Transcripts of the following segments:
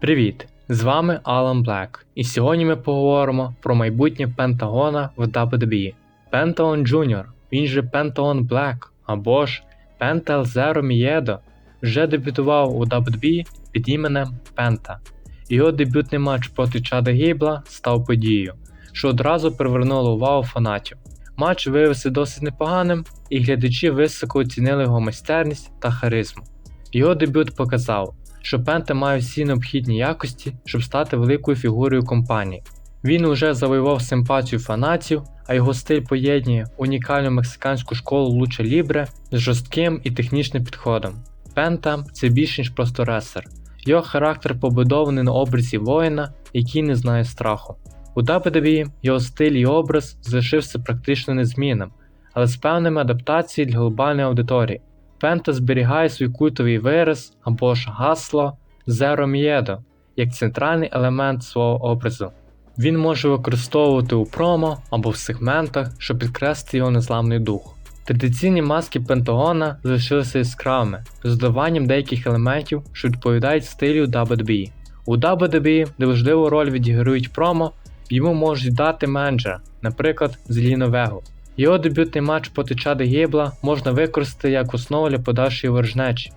Привіт! З вами Алан Блек, і сьогодні ми поговоримо про майбутнє Пентагона в WWE. Пентагон Jr., він же Пентагон Блек або ж Пентел Зеро Мієдо, вже дебютував у WWE під іменем Пента. Його дебютний матч проти Чада Гейбла став подією, що одразу привернуло увагу фанатів. Матч виявився досить непоганим, і глядачі високо оцінили його майстерність та харизму. Його дебют показав, що Пента має всі необхідні якості, щоб стати великою фігурою компанії. Він уже завоював симпатію фанатів, а його стиль поєднує унікальну мексиканську школу Луча Лібре з жорстким і технічним підходом. Пента це більш ніж просто ресер. Його характер побудований на образі воїна, який не знає страху. У WWE його стиль і образ залишився практично незмінним, але з певними адаптаціями для глобальної аудиторії. Пента зберігає свій культовий вираз або ж гасло Zero Miedo як центральний елемент свого образу. Він може використовувати у промо або в сегментах, щоб підкреслити його незламний дух. Традиційні маски Пентагона залишилися яскравими, з додаванням деяких елементів, що відповідають стилю WWE. У WWE, де важливу роль відіграють промо, йому можуть дати менеджера, наприклад, Зеліно Вегу. Його дебютний матч проти Чада Гейбла можна використати як основу для подальшої ворожнечі.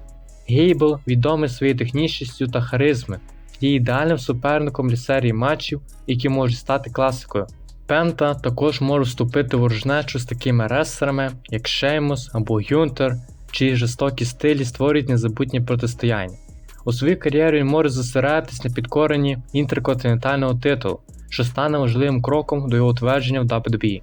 Гейбл відомий своєю технічністю та харизми, є ідеальним суперником для серії матчів, які можуть стати класикою. Пента також може вступити в ворожнечу з такими ресерами, як Шеймус або Гюнтер, чиї жорстокі стилі створюють незабутні протистояння. У своїй кар'єрі він може зосередитись на підкоренні інтерконтинентального титулу, що стане важливим кроком до його утвердження в WWE.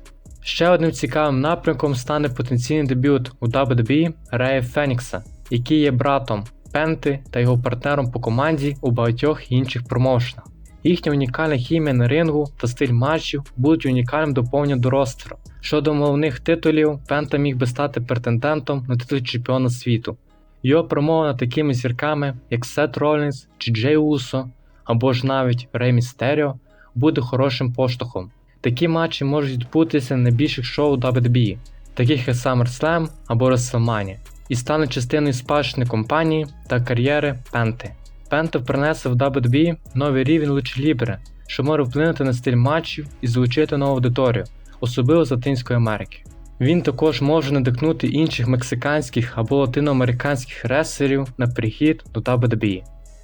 Ще одним цікавим напрямком стане потенційний дебют у WWE Рея Фенікса, який є братом Пенти та його партнером по команді у багатьох інших промоушенах. Їхня унікальна хімія на рингу та стиль матчів будуть унікальним доповненням до ростеру. Щодо головних титулів, Пента міг би стати претендентом на титул чемпіона світу. Його промова над такими зірками, як Сет Ролінс чи Джей Усо, або ж навіть Рей Містеріо, буде хорошим поштовхом. Такі матчі можуть відбутися на найбільших шоу WWE, таких як SummerSlam або WrestleMania, і стане частиною спадщини компанії та кар'єри Пенти. Пента принесе в WWE новий рівень лучелібре, що може вплинути на стиль матчів і залучити нову аудиторію, особливо з Латинської Америки. Він також може надихнути інших мексиканських або латиноамериканських ресерів на прихід до WWE.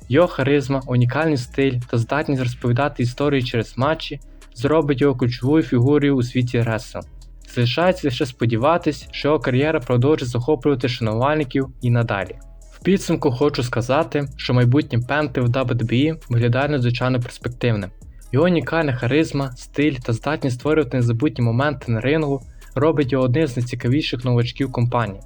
Його харизма, унікальний стиль та здатність розповідати історії через матчі зробить його ключовою фігурою у світі ресл. Залишається лише сподіватись, що його кар'єра продовжить захоплювати шанувальників і надалі. В підсумку хочу сказати, що майбутнє Пенти в WWE виглядає надзвичайно перспективним. Його унікальна харизма, стиль та здатність створювати незабутні моменти на рингу робить його одним з найцікавіших новачків компанії.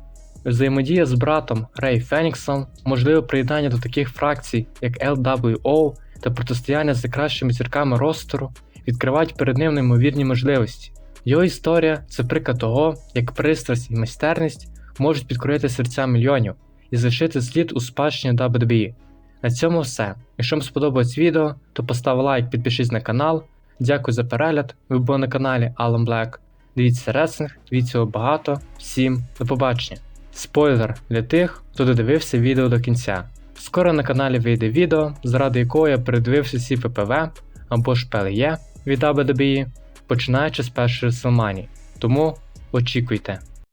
Взаємодія з братом Рей Феніксом, можливе приєднання до таких фракцій, як LWO та протистояння з найкращими зірками ростеру відкривають перед ним неймовірні можливості. Його історія це приклад того, як пристрасть і майстерність можуть підкорити серця мільйонів і залишити слід у спадщині WWE. На цьому все. Якщо вам сподобалось відео, то постав лайк, підпишись на канал. Дякую за перегляд. Ви були на каналі Alan Black. Дивіться реслинг, дивіться його багато. Всім до побачення. Спойлер для тих, хто додивився відео до кінця. Скоро на каналі вийде відео, заради якого я передивився всі ППВ або ж PLE від WWE, починаючи з першої WrestleMania. Тому очікуйте.